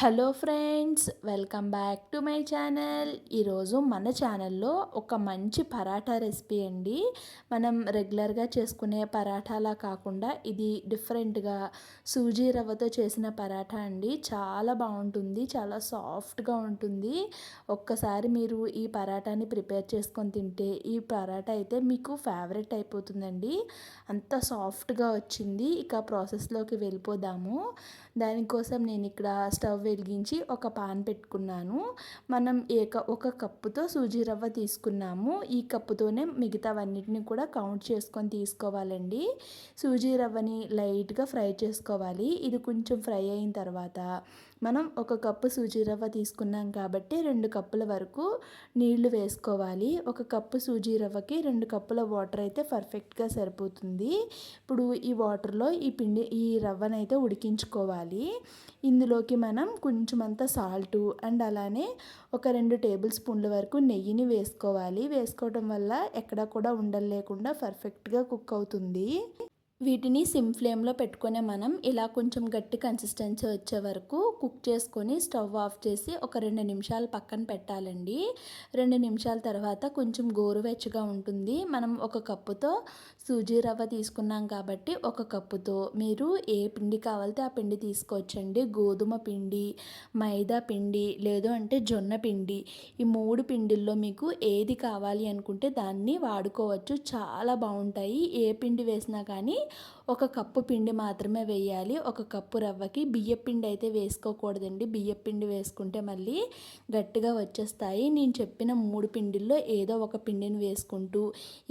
Hello friends welcome back to my channel. ఈరోజు మన ఛానల్లో ఒక మంచి పరాఠా రెసిపీ అండి. మనం రెగ్యులర్గా చేసుకునే పరాఠాలా కాకుండా ఇది డిఫరెంట్గా సూజీ రవ్వతో చేసిన పరాఠా అండి. చాలా బాగుంటుంది చాలా సాఫ్ట్గా ఉంటుంది. ఒక్కసారి మీరు ఈ పరాఠాని ప్రిపేర్ చేసుకొని తింటే ఈ పరాఠా అయితే మీకు ఫేవరెట్ అయిపోతుందండి. అంత సాఫ్ట్గా వచ్చింది. ఇక ప్రాసెస్లోకి వెళ్ళిపోదాము. దానికోసం నేను ఇక్కడ స్టవ్ వెలిగించి ఒక పాన్ పెట్టుకున్నాను. మనం ఏక ఒక కప్పుతో సూజీ రవ్వ తీసుకున్నాము. ఈ కప్పుతోనే మిగతావన్నిటిని కూడా కౌంట్ చేసుకొని తీసుకోవాలండి. సూజీ రవ్వని లైట్గా ఫ్రై చేసుకోవాలి. ఇది కొంచెం ఫ్రై అయిన తర్వాత మనం ఒక కప్పు సూజీ రవ్వ తీసుకున్నాం కాబట్టి రెండు కప్పుల వరకు నీళ్ళు వేసుకోవాలి. ఒక కప్పు సూజీ రవ్వకి రెండు కప్పుల వాటర్ అయితే పర్ఫెక్ట్గా సరిపోతుంది. ఇప్పుడు ఈ వాటర్లో ఈ పిండి ఈ రవ్వనైతే ఉడికించుకోవాలి. ఇందులోకి మనం కొంచెం అంత సాల్ట్ అండ్ అలానే ఒక రెండు టేబుల్ స్పూన్ల వరకు నెయ్యిని వేసుకోవాలి. వేసుకోవడం వల్ల ఎక్కడ కూడా ఉండలు లేకుండా పర్ఫెక్ట్గా కుక్ అవుతుంది. వీటిని సిమ్ ఫ్లేమ్లో పెట్టుకునే మనం ఇలా కొంచెం గట్టి కన్సిస్టెన్సీ వచ్చే వరకు కుక్ చేసుకొని స్టవ్ ఆఫ్ చేసి ఒక రెండు నిమిషాలు పక్కన పెట్టాలండి. రెండు నిమిషాల తర్వాత కొంచెం గోరువెచ్చగా ఉంటుంది. మనం ఒక కప్పుతో సూజీ రవ్వ తీసుకున్నాం కాబట్టి ఒక కప్పుతో మీరు ఏ పిండి కావాలితే ఆ పిండి తీసుకోవచ్చండి. గోధుమ పిండి మైదా పిండి లేదు అంటే జొన్న పిండి. ఈ మూడు పిండిల్లో మీకు ఏది కావాలి అనుకుంటే దాన్ని వాడుకోవచ్చు. చాలా బాగుంటాయి. ఏ పిండి వేసినా కానీ ఒక కప్పు పిండి మాత్రమే వేయాలి. ఒక కప్పు రవ్వకి బియ్యపిండి అయితే వేసుకోకూడదండి. బియ్యపిండి వేసుకుంటే మళ్ళీ గట్టిగా వచ్చేస్తాయి. నేను చెప్పిన మూడు పిండిల్లో ఏదో ఒక పిండిని వేసుకుంటూ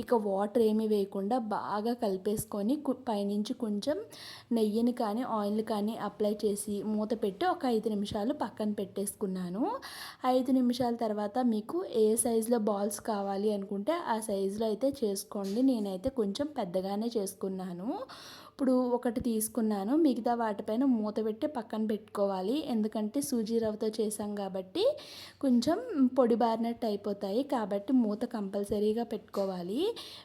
ఇక వాటర్ ఏమి వేయకుండా బాగా కలిపేసుకొని పైనుంచి కొంచెం నెయ్యిని కానీ ఆయిల్ కానీ అప్లై చేసి మూత పెట్టి ఒక ఐదు నిమిషాలు పక్కన పెట్టేసుకున్నాను. ఐదు నిమిషాల తర్వాత మీకు ఏ సైజులో బాల్స్ కావాలి అనుకుంటే ఆ సైజులో అయితే చేసుకోండి. నేనైతే కొంచెం పెద్దగానే చేసుకున్నాను. ఇప్పుడు ఒకటి తీసుకున్నాను. మిగతా వాటిపైన మూత పెట్టి పక్కన పెట్టుకోవాలి. ఎందుకంటే సూజీ రవ్వతో చేసాం కాబట్టి కొంచెం పొడి బారినట్టు అయిపోతాయి. కాబట్టి మూత కంపల్సరీగా పెట్టుకోవాలి.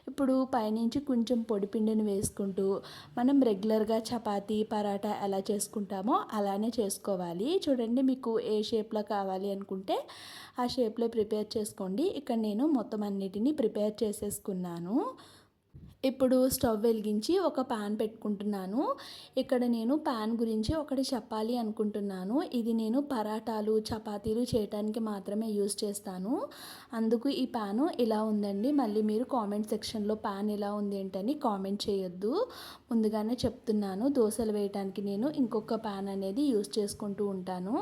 ఇప్పుడు పైనుంచి కొంచెం పొడి పిండిని వేసుకుంటూ మనం రెగ్యులర్గా చపాతీ పరాటా ఎలా చేసుకుంటామో అలానే చేసుకోవాలి. చూడండి మీకు ఏ షేప్లో కావాలి అనుకుంటే ఆ షేప్లో ప్రిపేర్ చేసుకోండి. ఇక్కడ నేను మొత్తం అన్నిటినీ ప్రిపేర్ చేసేసుకున్నాను. ఇప్పుడు స్టవ్ వెలిగించి ఒక ప్యాన్ పెట్టుకుంటున్నాను. ఇక్కడ నేను ప్యాన్ గురించి ఒకటి చెప్పాలి అనుకుంటున్నాను. ఇది నేను పరాటాలు చపాతీలు చేయటానికి మాత్రమే యూస్ చేస్తాను. అందుకు ఈ ప్యాను ఇలా ఉందండి. మళ్ళీ మీరు కామెంట్ సెక్షన్లో ప్యాన్ ఎలా ఉంది ఏంటని కామెంట్ చేయొద్దు. ముందుగానే చెప్తున్నాను. దోశలు వేయడానికి నేను ఇంకొక ప్యాన్ అనేది యూస్ చేసుకుంటూ ఉంటాను.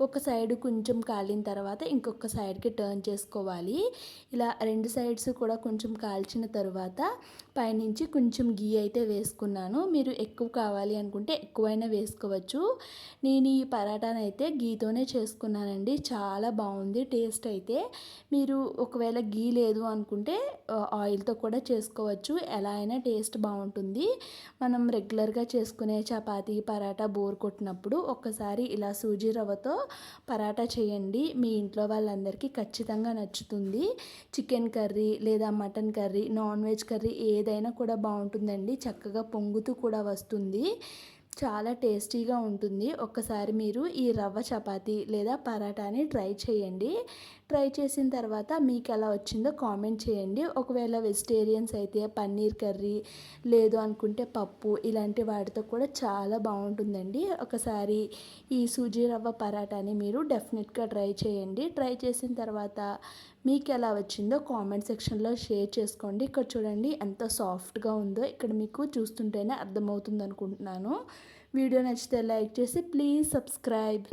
ఒక సైడ్ కొంచెం కాలిన తర్వాత ఇంకొక సైడ్కి టర్న్ చేసుకోవాలి. ఇలా రెండు సైడ్స్ కూడా కొంచెం కాల్చిన తర్వాత పైనుంచి కొంచెం గీ అయితే వేసుకున్నాను. మీరు ఎక్కువ కావాలి అనుకుంటే ఎక్కువైనా వేసుకోవచ్చు. నేను ఈ పరాటాను అయితే గీతోనే చేసుకున్నానండి. చాలా బాగుంది టేస్ట్ అయితే. మీరు ఒకవేళ గీ లేదు అనుకుంటే ఆయిల్తో కూడా చేసుకోవచ్చు. ఎలా అయినా టేస్ట్ బాగుంటుంది. మనం రెగ్యులర్గా చేసుకునే చపాతీ పరాటా బోర్ కొట్టినప్పుడు ఒక్కసారి ఇలా సూజీ రవ్వతో పరాటా చేయండి. మీ ఇంట్లో వాళ్ళందరికీ ఖచ్చితంగా నచ్చుతుంది. చికెన్ కర్రీ లేదా mutton curry non veg curry ఏదైనా కూడా బాగుంటుందండి. చక్కగా పొంగుతూ కూడా వస్తుంది. చాలా టేస్టీగా ఉంటుంది. ఒక్కసారి మీరు ఈ రవ్వ చపాతి లేదా పరాటాని ట్రై చేయండి. ట్రై చేసిన తర్వాత మీకు ఎలా వచ్చిందో కామెంట్ చేయండి. ఒకవేళ వెజిటేరియన్స్ అయితే పన్నీర్ కర్రీ లేదు అనుకుంటే పప్పు ఇలాంటి వాటితో కూడా చాలా బాగుంటుందండి. ఒకసారి ఈ సూజీ రవ్వ పరాటాని మీరు డెఫినెట్గా ట్రై చేయండి. ట్రై చేసిన తర్వాత మీకు ఎలా వచ్చిందో కామెంట్ సెక్షన్లో షేర్ చేసుకోండి. ఇక్కడ చూడండి ఎంత సాఫ్ట్గా ఉందో ఇక్కడ మీకు చూస్తుంటేనే అర్థమవుతుంది అనుకుంటున్నాను వీడియో నచ్చితే లైక్ చేసి ప్లీజ్ సబ్స్క్రైబ్.